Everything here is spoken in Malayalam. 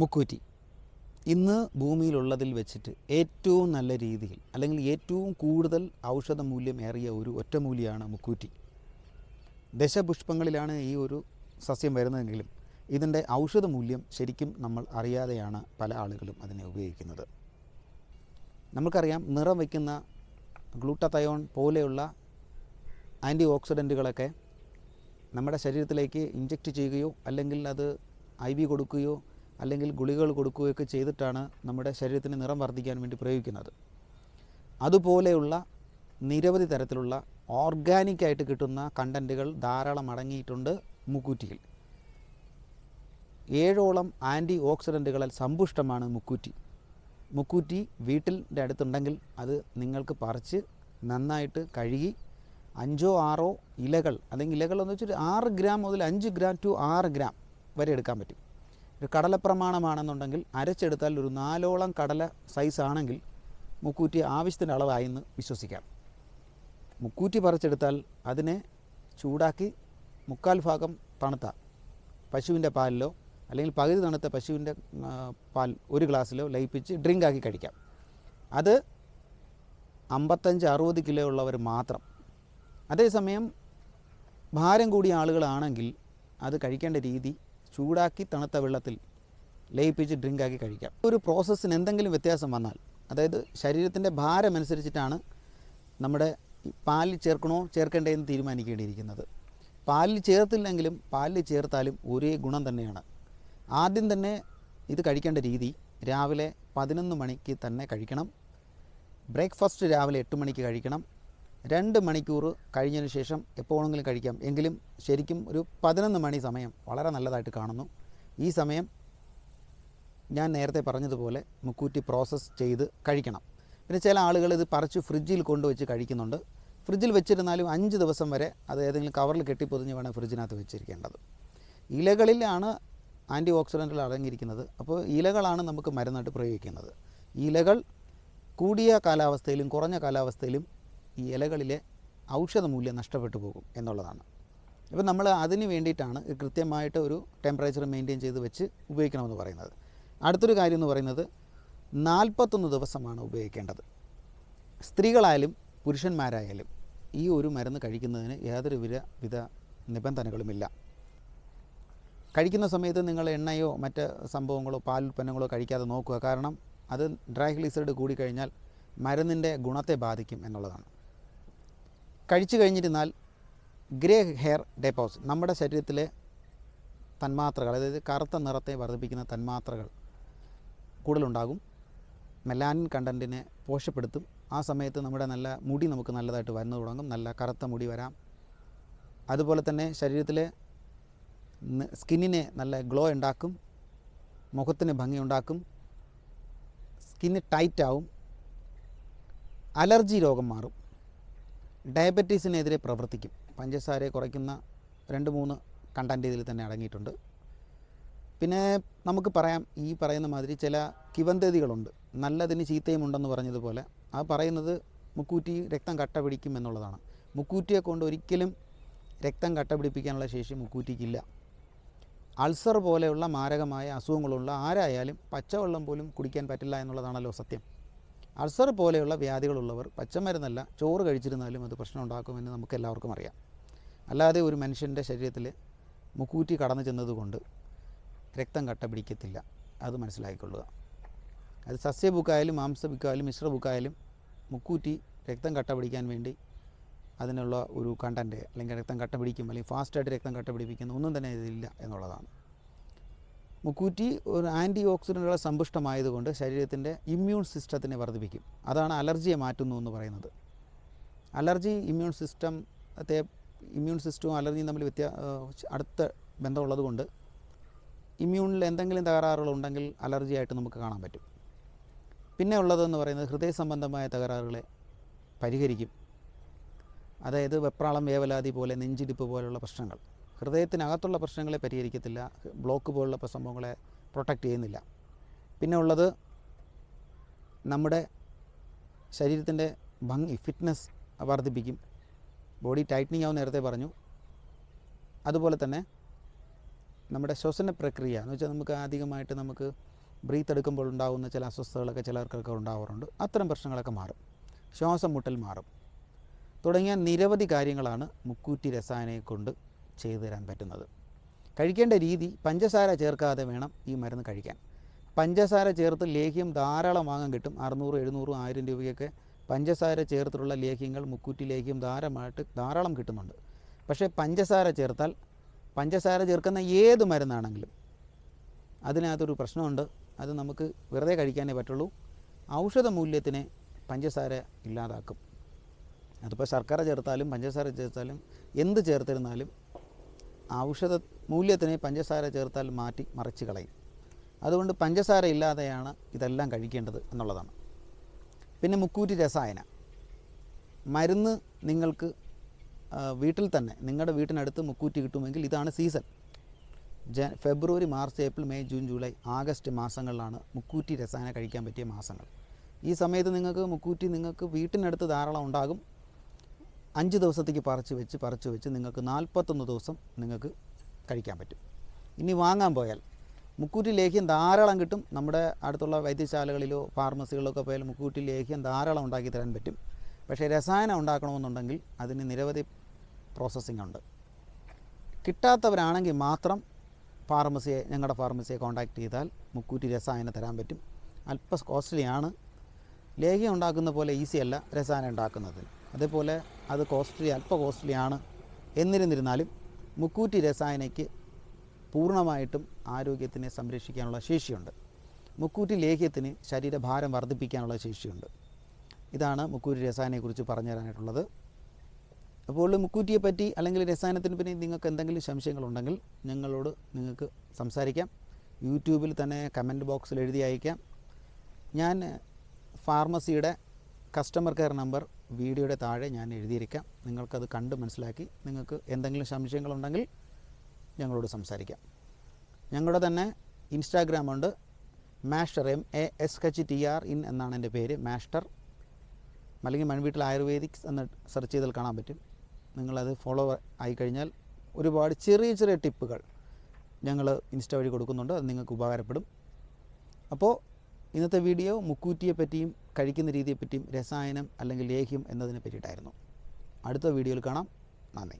മുക്കൂറ്റി. ഇന്ന് ഭൂമിയിലുള്ളതിൽ വെച്ചിട്ട് ഏറ്റവും നല്ല രീതിയിൽ അല്ലെങ്കിൽ ഏറ്റവും കൂടുതൽ ഔഷധ മൂല്യം ഏറിയ ഒരു ഒറ്റമൂലിയാണ് മുക്കൂറ്റി. ദശപുഷ്പങ്ങളിലാണ് ഈ ഒരു സസ്യം വരുന്നതെങ്കിലും ഇതിന്റെ ഔഷധ മൂല്യം ശരിക്കും നമ്മൾ അറിയാതെയാണ് പല ആളുകളും അതിനെ ഉപയോഗിക്കുന്നത്. നമുക്കറിയാം നിറം വയ്ക്കുന്ന ഗ്ലൂട്ടതയോൺ പോലെയുള്ള ആന്റി ഓക്സിഡന്റുകളൊക്കെ നമ്മുടെ ശരീരത്തിലേക്ക് ഇൻജക്റ്റ് ചെയ്യുകയോ അല്ലെങ്കിൽ അത് ഐ വി കൊടുക്കുകയോ അല്ലെങ്കിൽ ഗുളികകൾ കൊടുക്കുകയൊക്കെ ചെയ്തിട്ടാണ് നമ്മുടെ ശരീരത്തിന് നിറം വർദ്ധിക്കാൻ വേണ്ടി പ്രയോഗിക്കുന്നത്. അതുപോലെയുള്ള നിരവധി തരത്തിലുള്ള ഓർഗാനിക്കായിട്ട് കിട്ടുന്ന കണ്ടന്റുകൾ ധാരാളം അടങ്ങിയിട്ടുണ്ട് മുക്കൂറ്റിയിൽ. ഏഴോളം ആന്റി ഓക്സിഡന്റുകളാൽ സമ്പുഷ്ടമാണ് മുക്കൂറ്റി. മുക്കൂറ്റി വീട്ടിന്റെ അടുത്തുണ്ടെങ്കിൽ അത് നിങ്ങൾക്ക് പറിച്ച് നന്നായിട്ട് കഴുകി അഞ്ചോ ആറോ ഇലകൾ അല്ലെങ്കിൽ ഇലകൾ എന്ന് വെച്ചിട്ട് ആറ് ഗ്രാം മുതൽ അഞ്ച് ഗ്രാം ടു ആറ് ഗ്രാം വരെ എടുക്കാൻ പറ്റും. ഒരു കടല പ്രമാണമാണെന്നുണ്ടെങ്കിൽ അരച്ചെടുത്താൽ ഒരു നാലോളം കടല സൈസ് ആണെങ്കിൽ മുക്കൂറ്റി ആവശ്യത്തിന്റെ അളവായി എന്ന് വിശ്വസിക്കാം. മുക്കൂറ്റി പറിച്ചെടുത്താൽ അതിനെ ചൂടാക്കി മുക്കാൽ ഭാഗം തണുത്ത പശുവിന്റെ പാലിലോ അല്ലെങ്കിൽ പകുതി തണുത്ത പശുവിന്റെ പാൽ ഒരു ഗ്ലാസ്സിലോ ലയിപ്പിച്ച് ഡ്രിങ്ക് ആക്കി കഴിക്കാം. അത് അമ്പത്തഞ്ച് അറുപത് കിലോ ഉള്ളവർ മാത്രം. അതേസമയം ഭാരം കൂടിയ ആളുകളാണെങ്കിൽ അത് കഴിക്കേണ്ട രീതി ചൂടാക്കി തണുത്ത വെള്ളത്തിൽ ലയിപ്പിച്ച് ഡ്രിങ്കാക്കി കഴിക്കാം. ഒരു പ്രോസസ്സിന് എന്തെങ്കിലും വ്യത്യാസം വന്നാൽ അതായത് ശരീരത്തിന്റെ ഭാരമനുസരിച്ചിട്ടാണ് നമ്മുടെ പാലിൽ ചേർക്കണോ ചേർക്കേണ്ടതെന്ന് തീരുമാനിക്കേണ്ടിയിരിക്കുന്നത്. പാലിൽ ചേർത്തില്ലെങ്കിലും പാലിൽ ചേർത്താലും ഒരേ ഗുണം തന്നെയാണ്. ആദ്യം തന്നെ ഇത് കഴിക്കേണ്ട രീതി രാവിലെ പതിനൊന്ന് മണിക്ക് തന്നെ കഴിക്കണം. ബ്രേക്ക്ഫാസ്റ്റ് രാവിലെ എട്ട് മണിക്ക് കഴിക്കണം. രണ്ട് മണിക്കൂർ കഴിഞ്ഞതിന് ശേഷം എപ്പോഴെങ്കിലും കഴിക്കാം. എങ്കിലും ശരിക്കും ഒരു പതിനൊന്ന് മണി സമയം വളരെ നല്ലതായിട്ട് കാണുന്നു. ഈ സമയം ഞാൻ നേരത്തെ പറഞ്ഞതുപോലെ മുക്കൂറ്റി പ്രോസസ്സ് ചെയ്ത് കഴിക്കണം. പിന്നെ ചില ആളുകൾ ഇത് പറിച്ച് ഫ്രിഡ്ജിൽ കൊണ്ടുവച്ച് കഴിക്കുന്നുണ്ട്. ഫ്രിഡ്ജിൽ വെച്ചിരുന്നാലും അഞ്ച് ദിവസം വരെ അത് ഏതെങ്കിലും കവറിൽ കെട്ടിപ്പൊതിഞ്ഞ് വേണം ഫ്രിഡ്ജിനകത്ത് വെച്ചിരിക്കേണ്ടത്. ഇലകളിലാണ് ആന്റി ഓക്സിഡന്റുകൾ അടങ്ങിയിരിക്കുന്നത്. അപ്പോൾ ഇലകളാണ് നമുക്ക് മരുന്നായിട്ട് പ്രയോഗിക്കുന്നത്. ഇലകൾ കൂടിയ കാലാവസ്ഥയിലും കുറഞ്ഞ കാലാവസ്ഥയിലും ഈ ഇലകളിലെ ഔഷധ മൂല്യം നഷ്ടപ്പെട്ടു പോകും എന്നുള്ളതാണ്. അപ്പോൾ നമ്മൾ അതിന് വേണ്ടിയിട്ടാണ് കൃത്യമായിട്ട് ഒരു ടെമ്പറേച്ചർ മെയിന്റെയിൻ ചെയ്ത് വെച്ച് ഉപയോഗിക്കണമെന്ന് പറയുന്നത്. അടുത്തൊരു കാര്യം എന്ന് പറയുന്നത് നാൽപ്പത്തൊന്ന് ദിവസമാണ് ഉപയോഗിക്കേണ്ടത്. സ്ത്രീകളായാലും പുരുഷന്മാരായാലും ഈ ഒരു മരുന്ന് കഴിക്കുന്നതിന് യാതൊരു വിധ വിധ നിബന്ധനകളുമില്ല. കഴിക്കുന്ന സമയത്ത് നിങ്ങൾ എണ്ണയോ മറ്റ് സംഭവങ്ങളോ പാൽ ഉൽപ്പന്നങ്ങളോ കഴിക്കാതെ നോക്കുക. കാരണം അത് ഡ്രൈ ഗ്ലിസൈഡ് കൂടിക്കഴിഞ്ഞാൽ മരുന്നിന്റെ ഗുണത്തെ ബാധിക്കും എന്നുള്ളതാണ്. കഴിച്ചു കഴിഞ്ഞിരുന്നാൽ ഗ്രേ ഹെയർ ഡെപ്പോസ് നമ്മുടെ ശരീരത്തിലെ തന്മാത്രകൾ അതായത് കറുത്ത നിറത്തെ വർദ്ധിപ്പിക്കുന്ന തന്മാത്രകൾ കൂടുതലുണ്ടാകും. മെലാനിൻ കണ്ടന്റിനെ പോഷപ്പെടുത്തും. ആ സമയത്ത് നമ്മുടെ നല്ല മുടി നമുക്ക് നല്ലതായിട്ട് വരുന്നു തുടങ്ങും. നല്ല കറുത്ത മുടി വരാം. അതുപോലെ തന്നെ ശരീരത്തിലെ സ്കിന്നിനെ നല്ല ഗ്ലോ ഉണ്ടാക്കും. മുഖത്തിന് ഭംഗി ഉണ്ടാക്കും. സ്കിന്ന് ടൈറ്റാവും. അലർജി രോഗം മാറും. ഡയബറ്റീസിനെതിരെ പ്രവർത്തിക്കും. പഞ്ചസാരയെ കുറയ്ക്കുന്ന രണ്ട് മൂന്ന് കണ്ടന്റ് ഇതിൽ തന്നെ അടങ്ങിയിട്ടുണ്ട്. പിന്നെ നമുക്ക് പറയാം ഈ പറയുന്ന മാതിരി ചില കിവന്തതികളുണ്ട്. നല്ലതിന് ചീത്തയും ഉണ്ടെന്ന് പറഞ്ഞതുപോലെ ആ പറയുന്നത് മുക്കൂറ്റി രക്തം കട്ട പിടിക്കും എന്നുള്ളതാണ്. മുക്കൂറ്റിയെ കൊണ്ട് ഒരിക്കലും രക്തം കട്ട പിടിപ്പിക്കാനുള്ള ശേഷി മുക്കൂറ്റിക്കില്ല. അൾസർ പോലെയുള്ള മാരകമായ അസുഖങ്ങളുള്ള ആരായാലും പച്ചവെള്ളം പോലും കുടിക്കാൻ പറ്റില്ല എന്നുള്ളതാണല്ലോ സത്യം. അൾസർ പോലെയുള്ള വ്യാധികളുള്ളവർ പച്ചമരുന്നല്ല ചോറ് കഴിച്ചിരുന്നാലും അത് പ്രശ്നം ഉണ്ടാക്കുമെന്ന് നമുക്ക് എല്ലാവർക്കും അറിയാം. അല്ലാതെ ഒരു മനുഷ്യന്റെ ശരീരത്തിൽ മുക്കൂറ്റി കടന്നു ചെന്നതുകൊണ്ട് രക്തം കട്ട പിടിക്കത്തില്ല. അത് മനസ്സിലാക്കിക്കൊള്ളുക. അത് സസ്യബുക്കായാലും മിശ്ര ബുക്കായാലും മുക്കൂറ്റി രക്തം കട്ട പിടിക്കാൻ വേണ്ടി അതിനുള്ള ഒരു കണ്ടന്റ് അല്ലെങ്കിൽ രക്തം കട്ട പിടിക്കും അല്ലെങ്കിൽ ഫാസ്റ്റായിട്ട് രക്തം കട്ട പിടിപ്പിക്കുന്ന ഒന്നും തന്നെ ഇതില്ല എന്നുള്ളതാണ്. മുക്കൂറ്റി ഒരു ആന്റി ഓക്സിഡന്റുകളെ സമ്പുഷ്ടമായതുകൊണ്ട് ശരീരത്തിന്റെ ഇമ്മ്യൂൺ സിസ്റ്റത്തിനെ വർദ്ധിപ്പിക്കും. അതാണ് അലർജിയെ മാറ്റുന്നു എന്ന് പറയുന്നത്. അലർജി ഇമ്മ്യൂൺ സിസ്റ്റത്തെ ഇമ്മ്യൂൺ സിസ്റ്റവും അലർജിയും തമ്മിൽ വ്യത്യാ അടുത്ത ബന്ധമുള്ളത് കൊണ്ട് ഇമ്മ്യൂണിൽ എന്തെങ്കിലും തകരാറുകളുണ്ടെങ്കിൽ അലർജിയായിട്ട് നമുക്ക് കാണാൻ പറ്റും. പിന്നെ ഉള്ളതെന്ന് പറയുന്നത് ഹൃദയ സംബന്ധമായ തകരാറുകളെ പരിഹരിക്കും. അതായത് വെപ്രാളം വേവലാതി പോലെ നെഞ്ചിടിപ്പ് പോലെയുള്ള പ്രശ്നങ്ങൾ. ഹൃദയത്തിനകത്തുള്ള പ്രശ്നങ്ങളെ പരിഹരിക്കത്തില്ല ബ്ലോക്ക് പോലുള്ള സംഭവങ്ങളെ പ്രൊട്ടക്റ്റ് ചെയ്യുന്നില്ല. പിന്നെ ഉള്ളത് നമ്മുടെ ശരീരത്തിന്റെ ഭംഗി ഫിറ്റ്നസ് വർദ്ധിപ്പിക്കും. ബോഡി ടൈറ്റനിങ് ആവും നേരത്തെ പറഞ്ഞു. അതുപോലെ തന്നെ നമ്മുടെ ശ്വസന പ്രക്രിയ എന്ന് വെച്ചാൽ നമുക്ക് അധികമായിട്ട് നമുക്ക് ബ്രീത്ത് എടുക്കുമ്പോൾ ഉണ്ടാകുന്ന ചില അസ്വസ്ഥതകളൊക്കെ ചിലർക്കൊക്കെ ഉണ്ടാവാറുണ്ട്. അത്തരം പ്രശ്നങ്ങളൊക്കെ മാറും. ശ്വാസം മുട്ടൽ മാറും. തുടങ്ങിയ നിരവധി കാര്യങ്ങളാണ് മുക്കൂറ്റി രസായനയെ കൊണ്ട് ചെയ്തു തരാൻ പറ്റുന്നത്. കഴിക്കേണ്ട രീതി പഞ്ചസാര ചേർക്കാതെ വേണം ഈ മരുന്ന് കഴിക്കാൻ. പഞ്ചസാര ചേർത്ത് ലേഹ്യം ധാരാളം വാങ്ങാൻ കിട്ടും. അറുന്നൂറ് എഴുന്നൂറ് ആയിരം രൂപയൊക്കെ പഞ്ചസാര ചേർത്തിട്ടുള്ള ലേഹ്യങ്ങൾ മുക്കൂറ്റി ലേഹ്യം ധാരാളമായിട്ട് ധാരാളം കിട്ടുന്നുണ്ട്. പക്ഷേ പഞ്ചസാര ചേർത്താൽ പഞ്ചസാര ചേർക്കുന്ന ഏത് മരുന്നാണെങ്കിലും അതിനകത്തൊരു പ്രശ്നമുണ്ട്. അത് നമുക്ക് വെറുതെ കഴിക്കാനേ പറ്റുള്ളൂ. ഔഷധ മൂല്യത്തിനെ പഞ്ചസാര ഇല്ലാതാക്കും. അതിപ്പോൾ ശർക്കര ചേർത്താലും പഞ്ചസാര ചേർത്താലും എന്ത് ചേർത്തിരുന്നാലും ഔഷധ മൂല്യത്തിനെ പഞ്ചസാര ചേർത്താൽ മാറ്റി മറിച്ച് കളയും. അതുകൊണ്ട് പഞ്ചസാര ഇല്ലാതെയാണ് ഇതെല്ലാം കഴിക്കേണ്ടത് എന്നുള്ളതാണ്. പിന്നെ മുക്കൂറ്റി രസായന. മരുന്ന് നിങ്ങൾക്ക് വീട്ടിൽ തന്നെ നിങ്ങളുടെ വീട്ടിനടുത്ത് മുക്കൂറ്റി കിട്ടുമെങ്കിൽ ഇതാണ് സീസൺ. ജ February March April May June July August മാസങ്ങളിലാണ് മുക്കൂറ്റി രസായന കഴിക്കാൻ പറ്റിയ മാസങ്ങൾ. ഈ സമയത്ത് നിങ്ങൾക്ക് മുക്കൂറ്റി നിങ്ങൾക്ക് വീട്ടിനടുത്ത് ധാരാളം ഉണ്ടാകും. അഞ്ച് ദിവസത്തേക്ക് പറിച്ച് വെച്ച് പറിച്ച് വെച്ച് നിങ്ങൾക്ക് നാൽപ്പത്തൊന്ന് ദിവസം നിങ്ങൾക്ക് കഴിക്കാൻ പറ്റും. ഇനി വാങ്ങാൻ പോയാൽ മുക്കൂറ്റി ലേഹ്യം ധാരാളം കിട്ടും. നമ്മുടെ അടുത്തുള്ള വൈദ്യശാലകളിലോ ഫാർമസികളിലോ ഒക്കെ പോയാൽ മുക്കൂറ്റി ലേഹ്യം ധാരാളം ഉണ്ടാക്കി തരാൻ പറ്റും. പക്ഷേ രസായനം ഉണ്ടാക്കണമെന്നുണ്ടെങ്കിൽ അതിന് നിരവധി പ്രോസസ്സിംഗ് ഉണ്ട്. കിട്ടാത്തവരാണെങ്കിൽ മാത്രം ഫാർമസിയെ ഞങ്ങളുടെ ഫാർമസിയെ കോൺടാക്റ്റ് ചെയ്താൽ മുക്കൂറ്റി രസായനം തരാൻ പറ്റും. അല്പം കോസ്റ്റ്ലിയാണ് ലേഹ്യം ഉണ്ടാക്കുന്ന പോലെ ഈസിയല്ല രസായനം ഉണ്ടാക്കുന്നതിന്. അതേപോലെ അത് കോസ്റ്റ്ലി അല്പ കോസ്റ്റ്ലിയാണ് എന്നിരുന്നിരുന്നാലും മുക്കൂറ്റി രസായനയ്ക്ക് പൂർണമായിട്ടും ആരോഗ്യത്തിനെ സംരക്ഷിക്കാനുള്ള ശേഷിയുണ്ട്. മുക്കൂറ്റി ലേഹ്യത്തിന് ശരീരഭാരം വർദ്ധിപ്പിക്കാനുള്ള ശേഷിയുണ്ട്. ഇതാണ് മുക്കൂറ്റി രസായനയെക്കുറിച്ച് പറഞ്ഞു തരാനായിട്ടുള്ളത്. അപ്പോൾ മുക്കൂറ്റിയെ പറ്റി അല്ലെങ്കിൽ രസായനത്തിനെ പിന്നെ നിങ്ങൾക്ക് എന്തെങ്കിലും സംശയങ്ങളുണ്ടെങ്കിൽ ഞങ്ങളോട് നിങ്ങൾക്ക് സംസാരിക്കാം. യൂട്യൂബിൽ തന്നെ കമന്റ് ബോക്സിൽ എഴുതി അയക്കാം. ഞാൻ ഫാർമസിയുടെ കസ്റ്റമർ കെയർ നമ്പർ വീഡിയോയുടെ താഴെ ഞാൻ എഴുതിയിരിക്കാം. നിങ്ങൾക്കത് കണ്ട് മനസ്സിലാക്കി നിങ്ങൾക്ക് എന്തെങ്കിലും സംശയങ്ങളുണ്ടെങ്കിൽ ഞങ്ങളോട് സംസാരിക്കാം. ഞങ്ങളുടെ തന്നെ ഇൻസ്റ്റാഗ്രാം ഉണ്ട്. Master M A S H T R in എന്നാണ് എന്റെ പേര്. മാസ്റ്റർ അല്ലെങ്കിൽ മൺവീട്ടിൽ ആയുർവേദിക്സ് എന്ന് സെർച്ച് ചെയ്താൽ കാണാൻ പറ്റും. നിങ്ങളത് ഫോളോ ആയിക്കഴിഞ്ഞാൽ ഒരുപാട് ചെറിയ ചെറിയ ടിപ്പുകൾ ഞങ്ങൾ ഇൻസ്റ്റ വഴി കൊടുക്കുന്നുണ്ട്. അത് നിങ്ങൾക്ക് ഉപകാരപ്പെടും. അപ്പോൾ ഇന്നത്തെ വീഡിയോ മുക്കൂറ്റിയെ പറ്റിയും കഴിക്കുന്ന രീതിയെപ്പറ്റിയും രസായനം അല്ലെങ്കിൽ ലേഹ്യം എന്നതിനെ പറ്റിയിട്ടായിരുന്നു അടുത്ത വീഡിയോയിൽ കാണാം. നന്ദി.